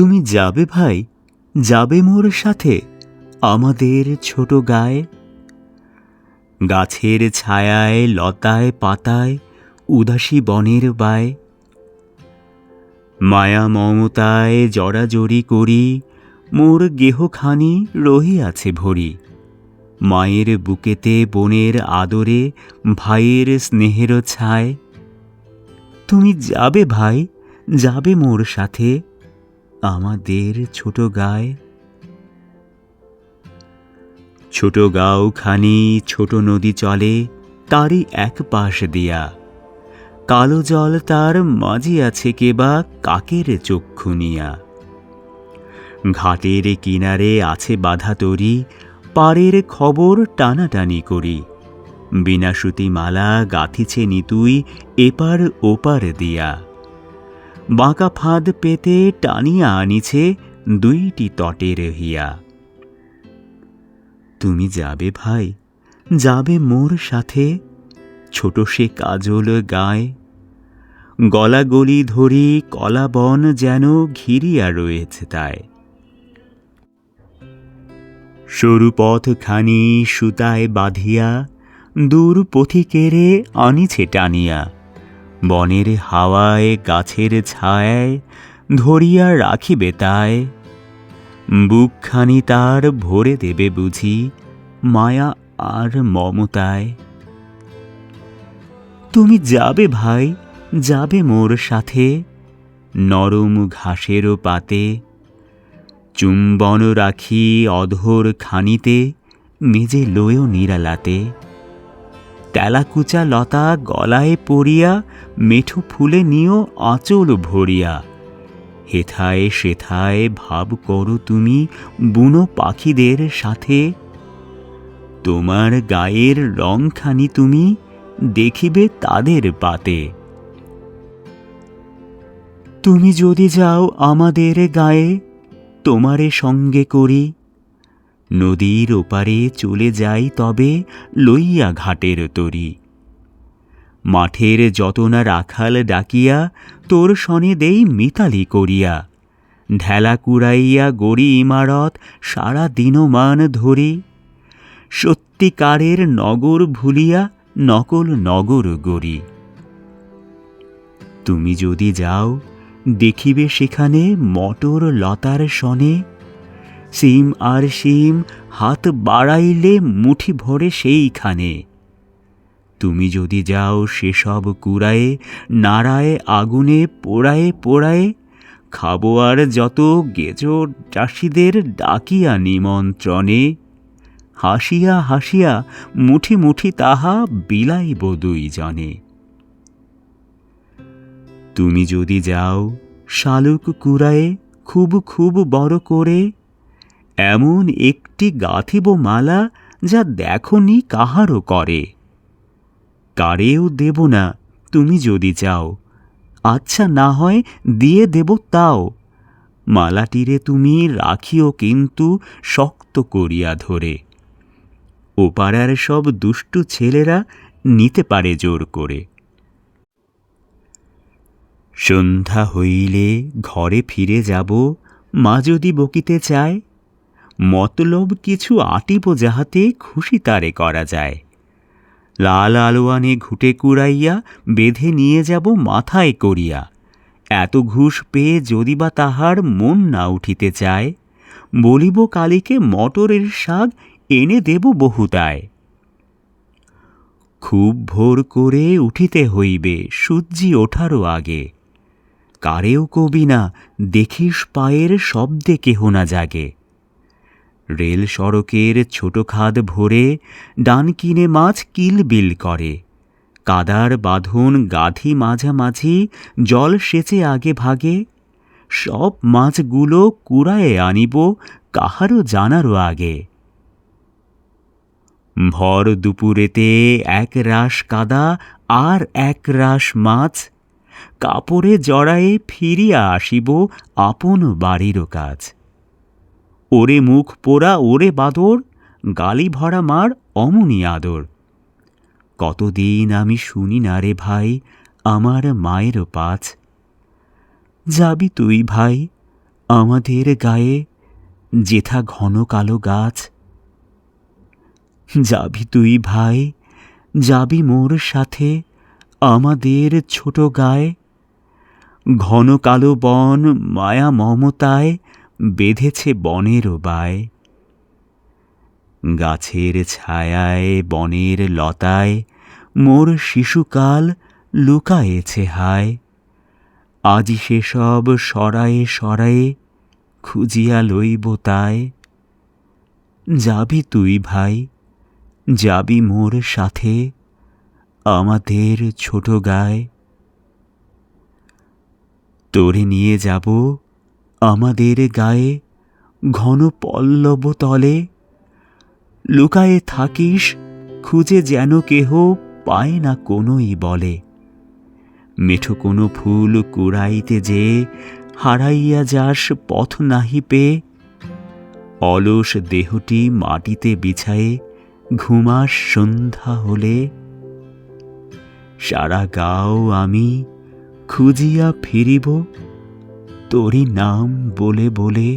তুমি যাবে ভাই? যাবে মোর সাথে আমাদের ছোট গায়ে? গাছের ছায়ায়, লতায়, পাতায়, উদাসী বনের বায়। মায়া মমতায় জড়াজড়ি করি, মোর গেহখানি রহিয়াছে ভরি। মায়ের বুকেতে বোনের আদরে, ভাইয়ের স্নেহের ছায়। তুমি যাবে ভাই? যাবে মোর সাথে আমাদের ছোট গায়ে? ছোট গাঁও খানি ছোট নদী চলে, তারই এক পাশ দিয়া। কালো জল তার মাঝি আছে কেবা কাকের চক্ষু নিয়া। ঘাটের কিনারে আছে বাধা তরি, পাড়ের খবর টানাটানি করি। বিনাশুতি মালা গাথিছে নিতুই এপার ওপার দিয়া। বাঁকা ফাঁদ পেতে টানিয়া আনিছে দুইটি তটের হিয়া। তুমি যাবে ভাই, যাবে মোর সাথে, ছোট সে কাজল গায়ে। গলা গলি ধরি কলা বন যেন ঘিরিয়া রয়েছে তাই সরু পথখানি সুতায় বাঁধিয়া, দূর পথিকেরে আনিছে টানিয়া। বনের হাওয়ায়, গাছের ছায়ায় ধরিয়া রাখিবে তাই। বুকখানি তার ভরে দেবে বুঝি মায়া আর মমতায়। তুমি যাবে ভাই, যাবে মোর সাথে নরম ঘাসেরও পাতে। চুম্বন রাখি অধর খানিতে, মেজে লয়েও নিরালাতে। তেলাকুচা লতা গলায় পড়িয়া, মেঠো ফুলে নিও আঁচল ভরিয়া। হেথায় সেথায় ভাব করো তুমি বুনো পাখিদের সাথে। তোমার গায়ের রংখানি তুমি দেখিবে তাদের পাতে। তুমি যদি যাও আমাদের গায়ে, তোমারে সঙ্গে করি নদীর ওপারে চলে যাই তবে লইয়া ঘাটের তরি। মাঠের যতনা রাখাল ডাকিয়া তোর সনে দেই মিতালি করিয়া। ঢেলা কুড়াইয়া গড়ি ইমারত সারা দিনমান ধরি। সত্যিকারের নগর ভুলিয়া নকল নগর গড়ি। তুমি যদি যাও, দেখিবে সেখানে মটর লতার সনে সিম আর সিম হাত বাড়াইলে মুঠি ভরে সেইখানে। তুমি যদি যাও সেসব কুড়ায়ে, নাড়ায়, আগুনে পোড়ায়ে পোড়ায়ে, খাব আর যত গেজো চাষিদের ডাকিয়া নিমন্ত্রণে। হাসিয়া হাসিয়া মুঠি মুঠি তাহা বিলাইব দুই দুইজনে। তুমি যদি যাও, শালুক কুড়ায়ে খুব খুব বড় করে এমন একটি গাঁথিব মালা যা দেখনি কাহারও করে। কারেও দেব না, তুমি যদি চাও। আচ্ছা না হয় দিয়ে দেব তাও। মালাটিরে তুমি রাখিও কিন্তু শক্ত করিয়া ধরে। ও পাড়ার সব দুষ্টু ছেলেরা নিতে পারে জোর করে। সন্ধ্যা হইলে ঘরে ফিরে যাব, মা যদি বকিতে চায় মতলব কিছু আটিব যাহাতে খুশি তারে করা যায়। লাল আলোয়ানে ঘুটে কুড়াইয়া বেঁধে নিয়ে যাব মাথায় করিয়া। এত ঘুষ পেয়ে যদি বা তাহার মন না উঠিতে চায়, বলিব কালীকে মটরের শাক এনে দেব বহুতায়। খুব ভোর করে উঠিতে হইবে সূর্যি ওঠারও আগে। কারেও কবি না, দেখিস পায়ের শব্দে কেহ না জাগে। রেল সড়কের ছোট খাদ ভরে ডান কিনে মাছ কিলবিল করে। কাদার বাঁধন গাধি মাঝামাঝি, জল সেচে আগে ভাগে। সব মাছগুলো কুড়ায়ে আনিব কাহারও জানারও আগে। ভর দুপুরেতে এক রাস কাদা আর এক রাস মাছ। কাপড়ে জড়ায়ে ফিরিয়া আসিব আপন বাড়িরও কাজ। ওরে মুখ পোড়া, ওরে বাদর, গালি ভরা মার অমনি আদর। কতদিন আমি শুনি না রে ভাই, আমার মায়ের পাছ। যাবি তুই ভাই, আমাদের গায়ে, যেথা ঘন কালো গাছ। যাবি তুই ভাই, যাবি মোর সাথে, আমাদের ছোট গায়ে। ঘন কালো বন, মায়া মমতায় বেঁধেছে বনের বায় গাছের ছায়ায়, বনের লতায়, মোর শিশুকাল লুকায়েছে হায়। আজি সেসব সরায়ে সরায়ে খুঁজিয়া লইব তাই। যাবি তুই ভাই, যাবি মোর সাথে আমাদের ছোট গায়ে। তোরে নিয়ে যাব আমাদের গায়ে ঘন পল্লব তলে। লুকায়ে থাকিস, খুঁজে যেন কেহ পায় না কোনোই বলে। মেঠো কোনো ফুল কুড়াইতে যে হারাইয়া যাস পথ নাহি পেয়ে অলস দেহটি মাটিতে বিছায়ে ঘুমাস সন্ধ্যা হলে। সারা গাও আমি খুঁজিয়া ফিরিব তোরি নাম বলে বলে